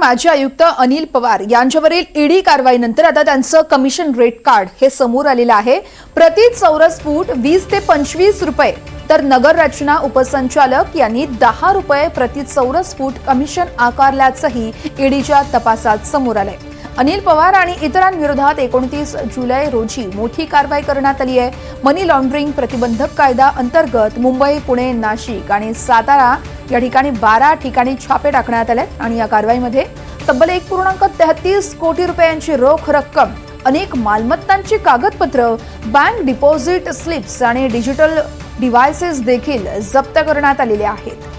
माजी आयुक्त अनिल पवार यांच्यावरील ईडी कारवाईनंतर आता त्यांचं कमिशन रेट कार्ड हे समोर आलेलं आहे. प्रति चौरस फूट वीस ते पंचवीस रुपये. तर नगर रचना उपसंचालक यांनी दहा रुपये प्रति चौरस फूट कमिशन आकारल्याचंही ईडीच्या तपासात समोर आलंय. अनिल पवार आणि इतरांविरोधात एकोणतीस जुलै रोजी मोठी कारवाई करण्यात आली आहे. मनी लॉन्ड्रिंग प्रतिबंधक कायदा अंतर्गत मुंबई पुणे नाशिक आणि सातारा या ठिकाणी बारा ठिकाणी छापे टाकण्यात आले आणि या कारवाईमध्ये तब्बल एक पूर्णांक तेहतीस कोटी रुपयांची रोख रक्कम अनेक मालमत्तांची कागदपत्र बँक डिपॉझिट स्लिप्स आणि डिजिटल डिव्हायसेस देखील जप्त करण्यात आलेले आहेत.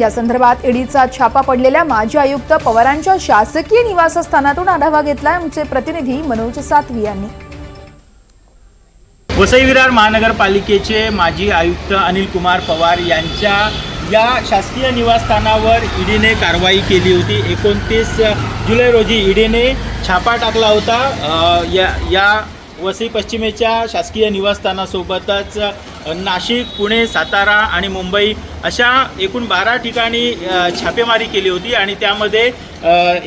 या संदर्भात ईडीचा छापा पडलेल्या माजी आयुक्त पवारांच्या शासकीय निवासस्थानातून आढावा घेतला आमचे प्रतिनिधी मनोज सातवी यांनी. वसई विरार महानगरपालिकेचे माजी आयुक्त अनिल कुमार पवार यांच्या या शासकीय निवासस्थानावर ईडीने कारवाई केली होती. एकोणतीस जुलै रोजी ईडीने छापा टाकला होता. या या वसई पश्चिमेच्या शासकीय निवासस्थानासोबतच नाशिक पुणे सातारा आणि मुंबई अशा एकूण बारा ठिकाणी छापेमारी केली होती आणि त्यामध्ये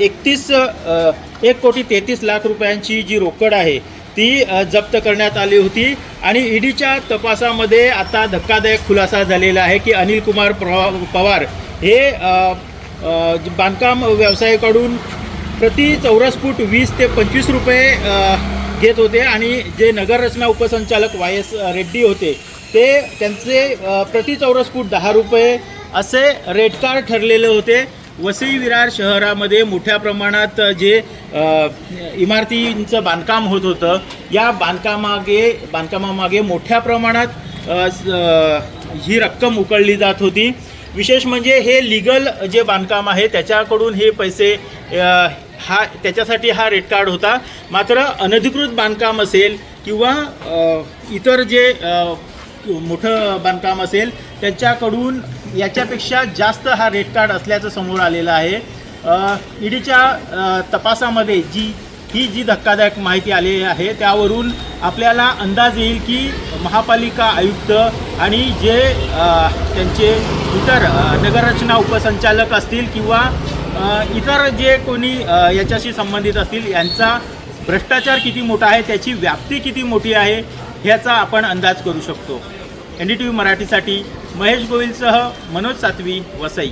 एकतीस एक कोटी तेहतीस लाख रुपयांची जी रोकड आहे ती जप्त करण्यात आली होती. आणि ईडीच्या तपासामध्ये आता धक्कादायक खुलासा झालेला आहे की अनिल कुमार प्रवा- पवार हे बांधकाम व्यवसायाकडून प्रति चौरस फूट वीस ते पंचवीस रुपये घेत होते आणि जे नगररचना उपसंचालक वाय एस रेड्डी होते ते त्यांचे प्रति चौरस फूट दहा रुपये असे रेट कार्ड ठरलेले होते. वसई विरार शहरामध्ये मोठ्या प्रमाणात जे इमारतींचं बांधकाम होत होतं या बांधकामागे बांधकामामागे मोठ्या प्रमाणात ही रक्कम उकळली जात होती. विशेष म्हणजे हे लिगल जे बांधकाम आहे त्याच्याकडून हे पैसे हा त्याच्यासाठी हा रेट कार्ड होता. मात्र अनधिकृत बांधकाम असेल किंवा इतर जे मोठं बांधकाम असेल त्यांच्याकडून याच्यापेक्षा जास्त हा रेट कार्ड असल्याचं समोर आलेलं आहे. ईडीच्या तपासामध्ये जी ही जी धक्कादायक माहिती आलेली आहे त्यावरून आपल्याला अंदाज येईल की महापालिका आयुक्त आणि जे त्यांचे इतर नगररचना उपसंचालक असतील किंवा इतर जे कोणी याच्याशी संबंधित असतील यांचा भ्रष्टाचार किती मोठा आहे त्याची व्याप्ती किती मोठी आहे ह्याचा आपण अंदाज करू शकतो. एन डी टी व्ही मराठीसाठी महेश गोविलसह मनोज सातवी वसई.